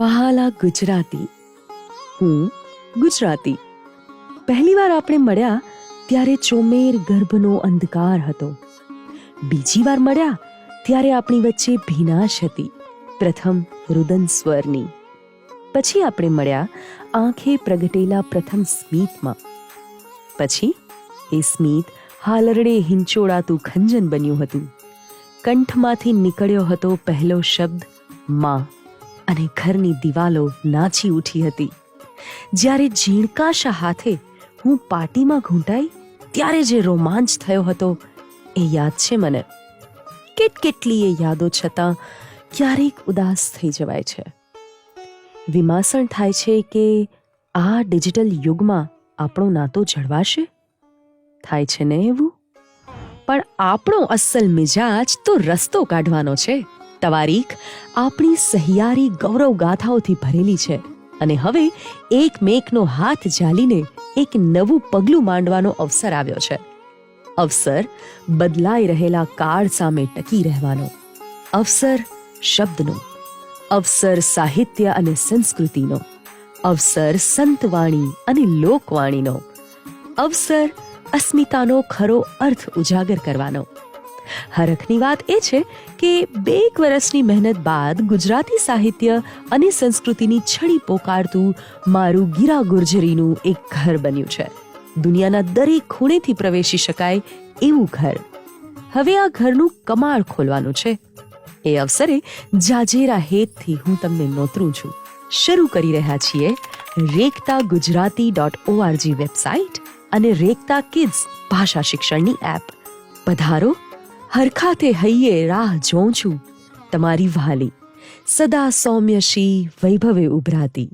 વહાલા ગુજરાતી. હું ગુજરાતી. પહેલીવાર આપણે મળ્યા ત્યારે ચોમેર ગર્ભનો અંધકાર હતો. બીજી વાર મળ્યા ત્યારે આપણી વચ્ચે ભીનાશ હતી. પ્રથમ રુદન સ્વરની. પછી આપણે મળ્યા આંખે પ્રગટેલા પ્રથમ સ્મિતમાં. પછી એ સ્મિત હાલરડે હિંચોળાતું ખંજન બન્યું હતું. કંઠમાંથી નીકળ્યો હતો પહેલો શબ્દ, માં. અને ઘરની દિવાલો નાચી ઉઠી હતી. જ્યારે ઝીણકાશા હાથે હું પાટીમાં ઘૂંટાઈ, ત્યારે જે રોમાંચ થયો હતો એ યાદ છે મને. કેટ કેટલીય યાદો છતાં ક્યારેક ઉદાસ થઈ જવાય છે. વિમાસણ થાય છે કે આ ડિજિટલ યુગમાં આપણો નાતો જળવાશે? થાય છે ને એવું? પણ આપણો અસલ મિજાજ તો રસ્તો કાઢવાનો છે. તવારીખ આપણી સહિયારી ગૌરવ ગાથાઓથી ભરેલી છે અને હવે એકમેકનો હાથ ઝાલીને એક નવું પગલું માંડવાનો અવસર આવ્યો છે. અવસર બદલાઈ રહેલા કાળ સામે ટકી રહેવાનો. અવસર શબ્દનો. અવસર સાહિત્ય અને સંસ્કૃતિનો. અવસર સંતવાણી અને લોકવાણીનો. અવસર અસ્મિતાનો ખરો અર્થ ઉજાગર કરવાનો. હરખની વાત એ છે કે બે એક વર્ષની મહેનત બાદ ગુજરાતી સાહિત્ય અને સંસ્કૃતિની છડી પોકારતું મારું ગીરા ગુર્જરીનું એક ઘર બન્યું છે. દુનિયાના દરેક ખૂણેથી પ્રવેશી શકાય એવું ઘર. હવે આ ઘરનું કમાળ ખોલવાનું છે. એ અવસરે જાજેરા હેતથી હું તમને નોતરું છું. શરૂ કરી રહ્યા છીએ Rekhta Gujarati dot O R G website અને રેખતા કિડ્સ ભાષા શિક્ષણની એપ. પધારો હરખાતે હૈયે રાહ જોઉં છું તમારી વ્હાલી. સદા સૌમ્યશી વૈભવે ઉભરાતી.